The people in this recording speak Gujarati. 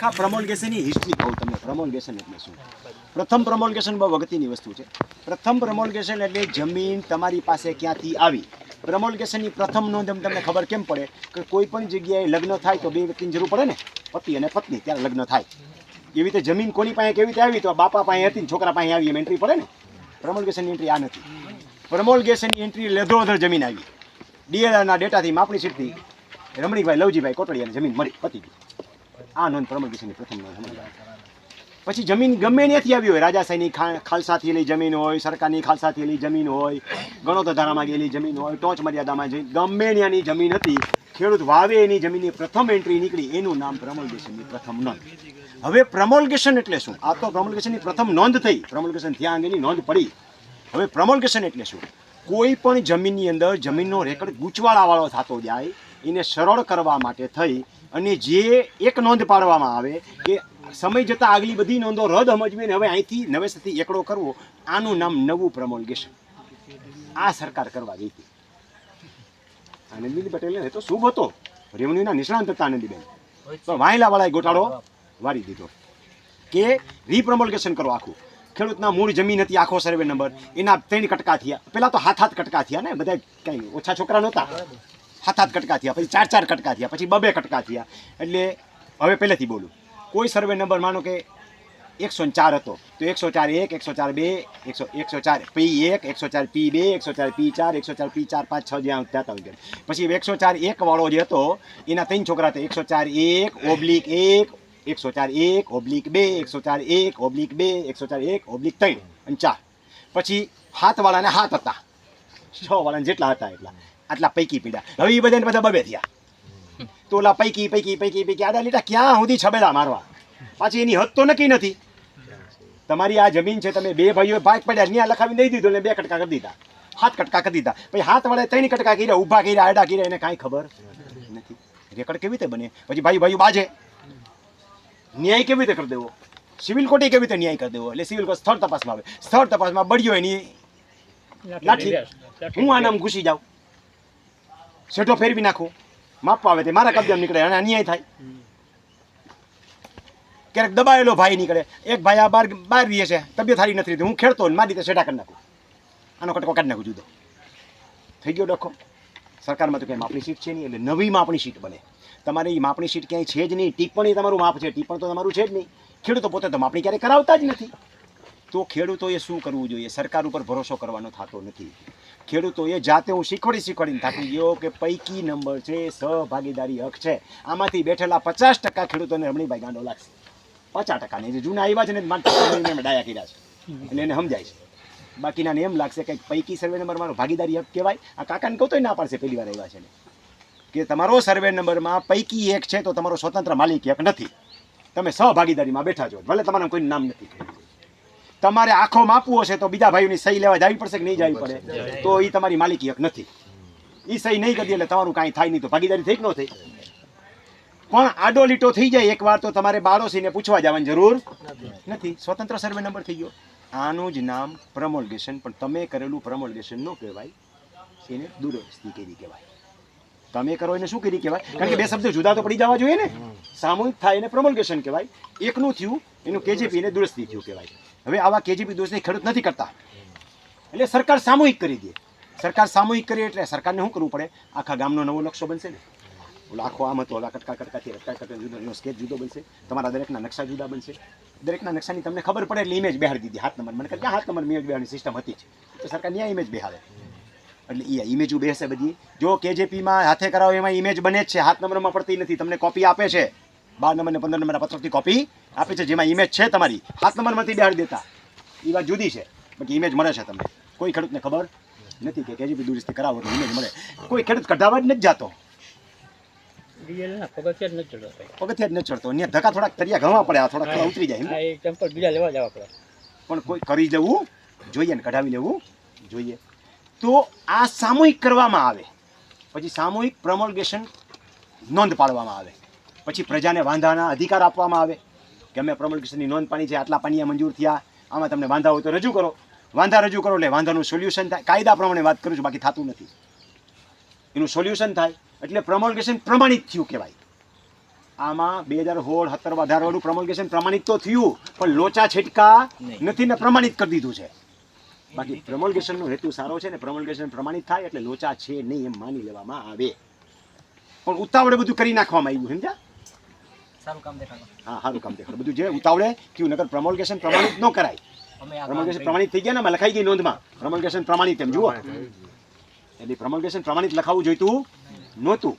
આખા પ્રમોલગેશનની હિસ્ટ્રી કહું તમને, પ્રમોલગેશન એટલે શું? પ્રથમ પ્રમોલગેશન બહુ અગત્યની વસ્તુ છે. પ્રથમ પ્રમોલગેશન એટલે જમીન તમારી પાસે ક્યાંથી આવી? પ્રમોલગેશનની પ્રથમ નોંધ તમને ખબર કેમ પડે? કે કોઈ પણ જગ્યાએ લગ્ન થાય તો બે વ્યક્તિની જરૂર પડે ને? પતિ અને પત્ની, ત્યારે લગ્ન થાય. એવી રીતે જમીન કોની પાસે કેવી રીતે આવી? તો બાપા પાસે હતી ને છોકરા પાસે આવી એમ એન્ટ્રી પડે ને? પ્રમોલગેશનની એન્ટ્રી આ નથી. પ્રમોલગેશનની એન્ટ્રી લેધોધર જમીન આવી. ડીએલઆરના ડેટાથી માપણી સીટથી રમણીકભાઈ, લવજીભાઈ કોટડિયાની જમીન મળી, પતી ગઈ. આ નોંધ પ્રમોલગેશનની પ્રથમ નોંધ પછી જમીન ગમે ત્યાંથી આવી હોય રાજાશાહીની ખા- ખાલસાથી લઈ જમીન હોય, સરકારની ખાલસાથી લઈ જમીન હોય ગણોતધારામાં ગયેલી જમીન હોય, ટોચ મર્યાદામાં જઈ, ગમે ત્યાંની જમીન હતી, ખેડૂત વાવે એની જમીનની પ્રથમ એન્ટ્રી નીકળી, એનું નામ પ્રમોલગેશનની પ્રથમ નોંધ. હવે પ્રમોલગેશન એટલે શું? આ તો પ્રમોલગેશનની પ્રથમ નોંધ થઈ. પ્રમોલગેશન થયા અંગેની નોંધ પડી. હવે પ્રમોલગેશન એટલે શું? કોઈ પણ જમીનની અંદર જમીનનો રેકર્ડ ગૂંચવાળાવાળો થતો જાય એને સરળ કરવા માટે થઈ અને જે એક નોંધ પાડવામાં આવે કે સમય જતાં આગલી બધી નોંધો રદ સમજવીને હવે અહીંથી નવેસરથી એકડો કરવો, આનું નામ નવું પ્રમોલગેશન. આ સરકાર કરવા ગઈ હતી. આનંદીબેન પટેલને એ તો શુભ હતો. રેવન્યુના નિષ્ણાંત હતા આનંદીબેન. તો વાયલાવાળાએ ગોટાળો વારી દીધો કે રીપ્રમોલગેશન કરો આખું. ખેડૂતના મૂળ જમીન હતી આખો સર્વે નંબર એના ત્રણ કટકા થયા. પહેલાં તો હાથ હાથ કટકા થયા ને બધા કઈ ઓછા છોકરા નહોતા. હાથ હાથ કટકા થયા પછી ચાર ચાર કટકા થયા પછી બબે કટકા થયા એટલે હવે પહેલેથી બોલું કોઈ સર્વે નંબર માનો કે એકસો ચાર હતો તો એકસો ચાર એક એકસો ચાર બે એકસો એકસો ચાર પી એક એકસો ચાર પી બે એકસો ચાર પી ચાર એકસો ચાર પી ચાર પાંચ છ જ્યાં ત્યાં આવી ગયા પછી એકસો ચાર એક વાળો જે હતો એના ત્રણ છોકરા હતા એકસો ચાર એક ઓબ્લિક એક એકસો ચાર એક ઓબ્લિક બે એકસો ચાર એક ઓબ્લિક બે એકસો ચાર એક ઓબ્લિક ત્રણ અને ચાર પછી હાથવાળાને હાથ હતા છ વાળાને જેટલા હતા એટલા આટલા પૈકી પીડ્યા હવે એ બધાને બધા બબે થયા. તો ઓલા પૈકી પૈકી પૈકી પૈકી આડા લીટા ક્યાં સુધી છબેલા મારવા? પાછી એની હદ તો નક્કી નથી. તમારી આ જમીન છે તમે બે ભાઈઓ ભાગ પડ્યા ત્યાં લખાવી દઈ દીધું ને બે કટકા કરી દીધા. હાથ કટકા કરી દીધા. પછી હાથ વડે ત્રણ કટકા કર્યા ઊભા કર્યા આડા કર્યા એને કાંઈ ખબર નથી. રેકર્ડ કેવી રીતે બને? પછી ભાઈ ભાઈ બાજે. ન્યાય કેવી રીતે કરી દેવો? સિવિલ કોર્ટે કેવી રીતે ન્યાય કરી દેવો? એટલે સિવિલ કોર્ટ સ્થળ તપાસમાં આવે. સ્થળ તપાસમાં બળ્યો એની લાઠી. હું આનામ ઘૂસી જાઉં. સેઠો ફેરવી નાખું. માપવા આવે તે મારા કબજામાં નીકળે અને અન્યાય થાય. ક્યારેક દબાયેલો ભાઈ નીકળે. એક ભાઈ આ બાર બહાર રહીએ છે, તબિયત સારી નથી રહેતી. હું ખેડતો ને મારી રીતે સેટા કરી નાખું. આનો કટકો કાઢી નાખું જુદો. થઈ ગયો ડખો. સરકારમાં તો કંઈ માપણી સીટ છે નહીં, એટલે નવી માપણી સીટ બને. તમારે એ માપણી સીટ ક્યાંય છે જ નહીં. ટીપણી તમારું માપ છે ટીપણ તો તમારું છે જ નહીં. ખેડૂતો પોતે તો માપણી ક્યારેય કરાવતા જ નથી. તો ખેડૂતોએ શું કરવું જોઈએ? સરકાર ઉપર ભરોસો કરવાનો થતો નથી. ખેડૂતોએ જાતે હું શીખવાડી શીખવાડીને થાકી ગયો કે પૈકી નંબર છે, સહભાગીદારી હક છે. આમાંથી બેઠેલા પચાસ ટકા ખેડૂતોને રમણીભાઈ ગાંડો લાગશે. પચાસ ટકાને. જે જૂના આવ્યા છે ને ડાયા કર્યા છે. એટલે એને સમજાય છે. બાકીના એમ લાગશે કે પૈકી સર્વે નંબર મારો ભાગીદારી હક કહેવાય. આ કાકાને કહું ના પાડશે, પહેલી વાર આવ્યા છે કે તમારો સર્વે નંબરમાં પૈકી એક છે તો તમારો સ્વતંત્ર માલિક હક નથી. તમે સહભાગીદારીમાં બેઠા છો. ભલે તમારા કોઈ નામ નથી. તમારે આખો માપવું હશે તો બીજા ભાઈઓની સહી લેવા જવી પડશે કે નહીં જવી પડે? તો એ તમારી માલિકી હક નથી. એ સહી નહીં કરી એટલે તમારું કાંઈ થાય નહીં તો ભાગીદારી થઈ કે ન થઈ. પણ આડો લીટો થઈ જાય એકવાર તો તમારે બાળોશીને પૂછવા જવાની જરૂર નથી. સ્વતંત્ર સર્વે નંબર થઈ ગયો. આનું જ નામ પ્રમોલગેશન પણ તમે કરેલું પ્રમોલગેશન ન કહેવાય. એને દુરસ્તી કરી કહેવાય. તમે કરો એને શું કરી કહેવાય? કારણ કે બે શબ્દો જુદા તો પડી જવા જોઈએ ને. સામૂહિક થાય એને પ્રમોલગેશન કહેવાય. એકનું થયું એનું કેજીપી એને દુરસ્તી થયું કહેવાય. હવે આવા કેજીપી દોષને ખેડૂત નથી કરતા. એટલે સરકાર સામૂહિક કરી દે. સરકાર સામૂહિક કરી એટલે સરકારને શું કરવું પડે? આખા ગામનો નવો નકશો બનશે ને. ઓલો આખો આમ હતો, ઓલા કટકા કટકાથી રટકા કટકા જુદો સ્કેચ જુદો બનશે. તમારા દરેકના નકશા જુદા બનશે. દરેકના નકશાની તમને ખબર પડે એટલે ઇમેજ બહાર દીધી, હાથ નંબર. મને કહે હાથ નંબર? ઇમેજ બહારની સિસ્ટમ હતી જ. તો સરકાર ન્યાય ઇમેજ બહારે એટલે એ ઇમેજ બેસે બધી. જો કેજેપીમાં હાથે કરાવો એમાં ઇમેજ બને જ છે. હાથ નંબરમાં પડતી નથી. તમને કોપી આપે છે. બાર નંબર ને પંદર નંબરના પત્રકથી કોપી આપી છે જેમાં ઇમેજ છે તમારી. હાથ નંબરમાંથી બેહાડી દેતા. એ વાત જુદી છે બાકી ઇમેજ મળે છે તમને. કોઈ ખેડૂતને ખબર નથી કે કેજીપી દુરસ્તી કરાવો તો ઇમેજ મળે. કોઈ ખેડૂત કઢાવવા જ નથી જાતો. પગથિયા જ નથી ચડતો. અહીંયા ધક્કા થોડાક તરિયા ઘણવા પડે આ થોડાક થોડા ઉતરી જાય એમ. આ એ ચંપલ બીજા લેવા જવા પડે. પણ કોઈ કરી લેવું જોઈએ ને કઢાવી લેવું જોઈએ. તો આ સામૂહિક કરવામાં આવે. પછી સામૂહિક પ્રમોલગેશન નોંધ પાડવામાં આવે. પછી પ્રજાને વાંધાના અધિકાર આપવામાં આવે કે અમે પ્રમોલગેશનની નોંધ પાણી છે આટલા પાણીયા મંજૂર થયા આમાં તમને વાંધા હોય તો રજૂ કરો. વાંધા રજૂ કરો એટલે વાંધાનું સોલ્યુશન થાય. કાયદા પ્રમાણે વાત કરું છું બાકી થતું નથી. એનું સોલ્યુશન થાય એટલે પ્રમોલગેશન પ્રમાણિત થયું કહેવાય. આમાં બે હજાર સોળ સત્તર વાળું પ્રમોલગેશન પ્રમાણિત તો થયું પણ લોચા છેટકા નથી ને પ્રમાણિત કરી દીધું છે. બાકી પ્રમોલગેશનનો હેતુ સારો છે ને પ્રમોલગેશન પ્રમાણિત થાય એટલે લોચા છે નહીં એમ માની લેવામાં આવે. પણ ઉતાવળે બધું કરી નાખવામાં આવ્યું સમજ્યા? સારું કામ દેખાડો. હા સારું કામ દેખાડો. બધું જે ઉતાવળે થયું નકર પ્રમોલગેશન પ્રમાણિત ન કરાય. પ્રમોલગેશન પ્રમાણિત થઈ ગયા ને લખાઈ ગઈ નોંધમાં. પ્રમોલગેશન પ્રમાણિત એમ જુઓ. એટલે પ્રમોલગેશન પ્રમાણિત લખાવું જોઈતું નહોતું.